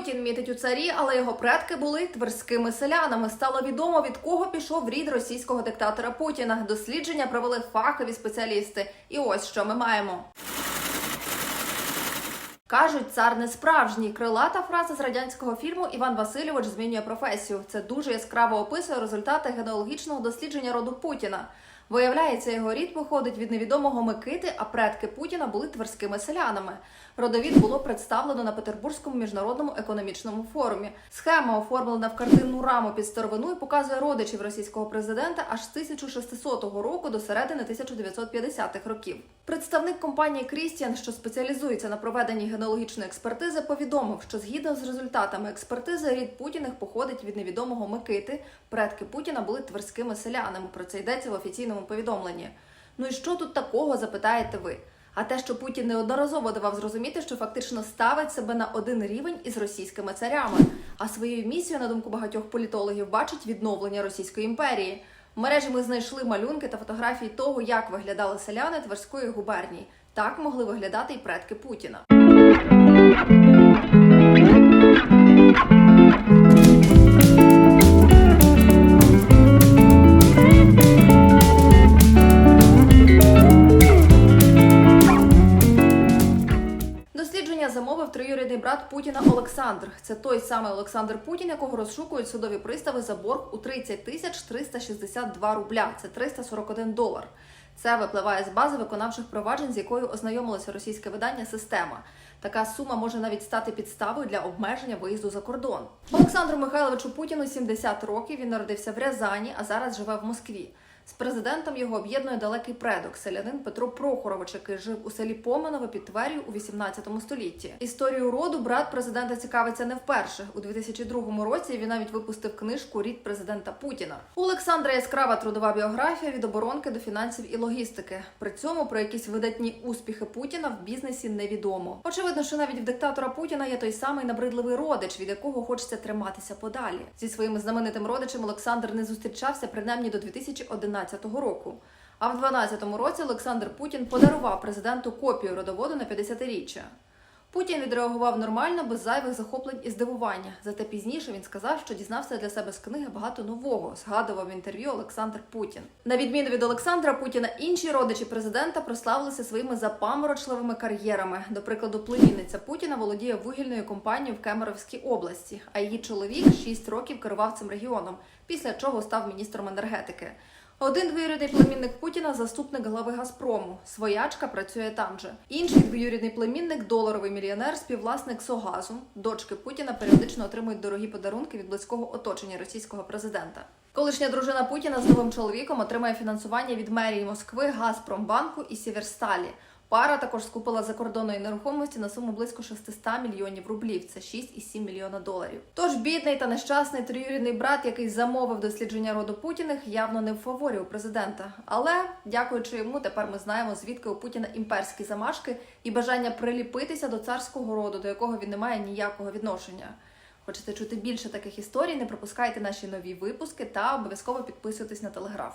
Путін мітить у царі, але його предки були тверськими селянами. Стало відомо від кого пішов рід російського диктатора Путіна. Дослідження провели фахові спеціалісти. І ось що ми маємо. Кажуть, цар не справжній. Крилата фраза з радянського фільму Іван Васильович змінює професію. Це дуже яскраво описує результати генеалогічного дослідження роду Путіна. Виявляється, його рід походить від невідомого Микити, а предки Путіна були тверськими селянами. Родовід було представлено на Петербурзькому міжнародному економічному форумі. Схема оформлена в картинну раму під старовину і показує родичів російського президента аж з 1600 року до середини 1950-х років. Представник компанії Крістіан, що спеціалізується на проведенні генеалогічної експертизи, повідомив, що згідно з результатами експертизи рід Путіних походить від невідомого Микити. Предки Путіна були тверськими селянами. Про це йдеться в офіційному повідомленні. Ну і що тут такого, запитаєте ви? А те, що Путін неодноразово давав зрозуміти, що фактично ставить себе на один рівень із російськими царями, а своєю місією, на думку багатьох політологів, бачить відновлення Російської імперії. В мережі ми знайшли малюнки та фотографії того, як виглядали селяни Тверської губернії. Так могли виглядати і предки Путіна. Замовив троюрідний брат Путіна Олександр. Це той самий Олександр Путін, якого розшукують судові пристави за борг у 30 тисяч 362 рубля. Це 341 долар. Це випливає з бази виконавчих проваджень, з якою ознайомилося російське видання Система. Така сума може навіть стати підставою для обмеження виїзду за кордон. Олександру Михайловичу Путіну 70 років. Він народився в Рязані, а зараз живе в Москві. З президентом його об'єднує далекий предок, селянин Петро Прохорович, який жив у селі Поминове під Твер'ю у 18 столітті. Історію роду брат президента цікавиться не вперше. У 2002 році він навіть випустив книжку Рід президента Путіна. У Олександра яскрава трудова біографія від оборонки до фінансів і логістики. При цьому про якісь видатні успіхи Путіна в бізнесі невідомо. Очевидно, що навіть в диктатора Путіна є той самий набридливий родич, від якого хочеться триматися подалі. Зі своїм знаменитим родичем Олександр не зустрічався принаймні до 2011 року. А в 2012 році Олександр Путін подарував президенту копію родоводу на 50-річчя. Путін відреагував нормально, без зайвих захоплень і здивування. Зате пізніше він сказав, що дізнався для себе з книги багато нового, згадував в інтерв'ю Олександр Путін. На відміну від Олександра Путіна, інші родичі президента прославилися своїми запаморочливими кар'єрами. До прикладу, племінниця Путіна володіє вугільною компанією в Кемеровській області, а її чоловік 6 років керував цим регіоном, після чого став міністром енергетики. Один двоюрідний племінник Путіна заступник глави Газпрому. Своячка працює там же. Інший двоюрідний племінник доларовий мільйонер, співвласник Согазу. Дочки Путіна періодично отримують дорогі подарунки від близького оточення російського президента. Колишня дружина Путіна з новим чоловіком отримає фінансування від мерії Москви, Газпромбанку і Сіверсталі. Пара також скупила закордонної нерухомості на суму близько 600 мільйонів рублів. Це 6,7 мільйона доларів. Тож бідний та нещасний троюрідний брат, який замовив дослідження роду Путіних, явно не в фаворі у президента. Але, дякуючи йому, тепер ми знаємо, звідки у Путіна імперські замашки і бажання приліпитися до царського роду, до якого він не має ніякого відношення. Хочете чути більше таких історій? Не пропускайте наші нові випуски та обов'язково підписуйтесь на телеграф.